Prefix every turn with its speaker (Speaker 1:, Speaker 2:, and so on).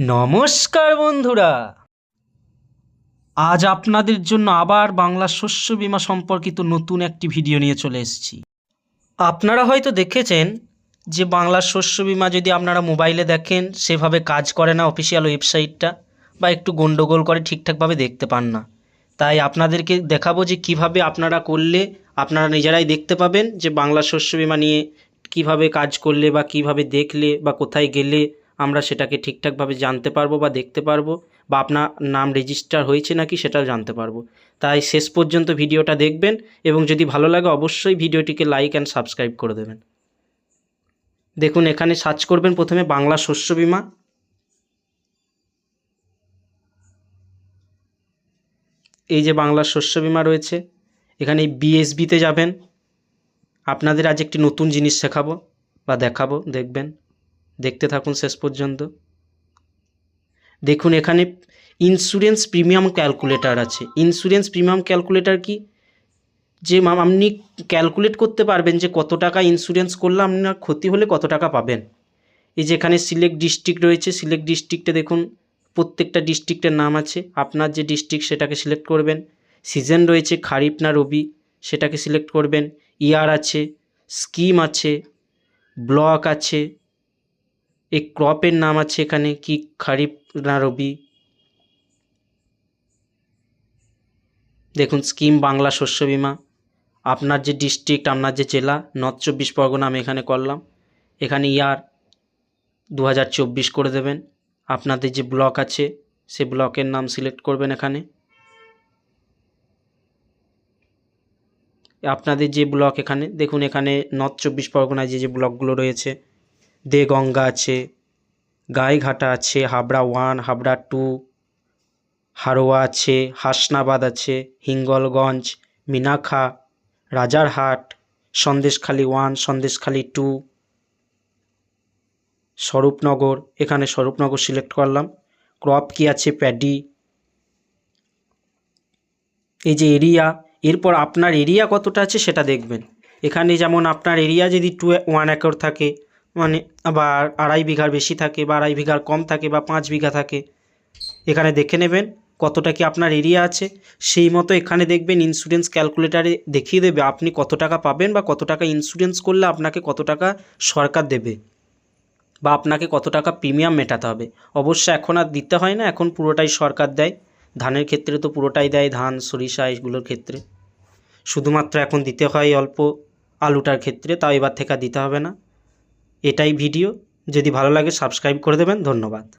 Speaker 1: নমস্কার বন্ধুরা। আজ আপনাদের জন্য আবার বাংলা শস্য বীমা সম্পর্কিত নতুন একটি ভিডিও নিয়ে চলে এসেছি। আপনারা হয়তো দেখেছেন যে বাংলা শস্য বীমা যদি আপনারা মোবাইলে দেখেন, সেভাবে কাজ করে না অফিসিয়াল ওয়েবসাইটটা বা একটু গন্ডগোল করে ঠিকঠাকভাবে দেখতে পান না। তাই আপনাদেরকে দেখাবো যে কীভাবে আপনারা করলে আপনারা নিজেরাই দেখতে পাবেন যে বাংলা শস্য বীমা নিয়ে কীভাবে কাজ করলে বা কীভাবে দেখলে বা কোথায় গেলে আমরা সেটাকে ঠিকঠাকভাবে জানতে পারব বা দেখতে পারব বা আপনার নাম রেজিস্টার হয়েছে নাকি সেটাও জানতে পারব। তাই শেষ পর্যন্ত ভিডিওটা দেখবেন এবং যদি ভালো লাগে অবশ্যই ভিডিওটিকে লাইক অ্যান্ড সাবস্ক্রাইব করে দেবেন। দেখুন, এখানে সার্চ করবেন প্রথমে বাংলা শস্য বিমা। এই যে বাংলার শস্য বিমা রয়েছে, এখানে বিএসবিতে যাবেন। আপনাদের আজ একটি নতুন জিনিস শেখাবো বা দেখাবো, দেখবেন। দেখতে থাকুন শেষ পর্যন্ত। দেখুন, এখানে ইন্স্যুরেন্স প্রিমিয়াম ক্যালকুলেটর আছে। ইন্স্যুরেন্স প্রিমিয়াম ক্যালকুলেটর কি? যে আপনি ক্যালকুলেট করতে পারবেন যে কত টাকা ইন্স্যুরেন্স করলে আপনার ক্ষতি হলে কত টাকা পাবেন। এই যে এখানে সিলেক্ট ডিস্ট্রিক্ট রয়েছে সিলেক্ট ডিস্ট্রিক্টে দেখুন, প্রত্যেকটা ডিস্ট্রিক্টের নাম আছে। আপনার যে ডিস্ট্রিক্ট সেটাকে সিলেক্ট করবেন। সিজন রয়েছে, খারিফ না রবি, সেটাকে সিলেক্ট করবেন। ইয়ার আছে স্কিম আছে ব্লক আছে এই ক্রপের নাম আছে এখানে কি? খারিফ না রবি? দেখুন, স্কিম বাংলা শস্য বীমা। আপনার যে ডিস্ট্রিক্ট, আপনার যে জেলা, নর্থ চব্বিশ পরগনা আমি এখানে করলাম। এখানে ইয়ার দু হাজার চব্বিশ করে দেবেন। আপনাদের যে ব্লক আছে, সে ব্লকের নাম সিলেক্ট করবেন এখানে। আপনাদের যে ব্লক এখানে, দেখুন, এখানে নর্থ চব্বিশ পরগনায় যে যে ব্লকগুলো রয়েছে দেগঙ্গা আছে, গাইঘাটা আছে, হাবড়া ওয়ান হাবড়া টু হারোয়া আছে, হাসনাবাদ আছে, হিঙ্গলগঞ্জ মিনাখা রাজারহাট, সন্দেশখালি ওয়ান সন্দেশখালি টু স্বরূপনগর, এখানে স্বরূপনগর সিলেক্ট করলাম। ক্রপ কি আছে? প্যাডি এই যে এরিয়া এরপর আপনার এরিয়া কতটা আছে সেটা দেখবেন। এখানে যেমন আপনার এরিয়া যদি টু ওয়ান একর থাকে মানে আবার আড়াই বিঘার বেশি থাকে বা আড়াই বিঘার কম থাকে বা পাঁচ বিঘা থাকে। এখানে দেখে নেবেন কতটা কি আপনার এরিয়া আছে। সেই মতো এখানে দেখবেন ইন্স্যুরেন্স ক্যালকুলেটারে দেখিয়ে দেবে আপনি কত টাকা পাবেন বা কত টাকা ইন্স্যুরেন্স করলে আপনাকে কত টাকা সরকার দেবে বা আপনাকে কত টাকা প্রিমিয়াম মেটাতে হবে। অবশ্য এখন আর দিতে হয় না, এখন পুরোটাই সরকার দেয়। ধানের ক্ষেত্রে তো পুরোটাই দেয়, ধান, সরিষা এগুলোর ক্ষেত্রে। শুধুমাত্র এখন দিতে হয় অল্প আলুটার ক্ষেত্রে, তাও এবার থেকে দিতে হবে না। এটাই ভিডিও। যদি ভালো লাগে সাবস্ক্রাইব করে দেবেন ধন্যবাদ।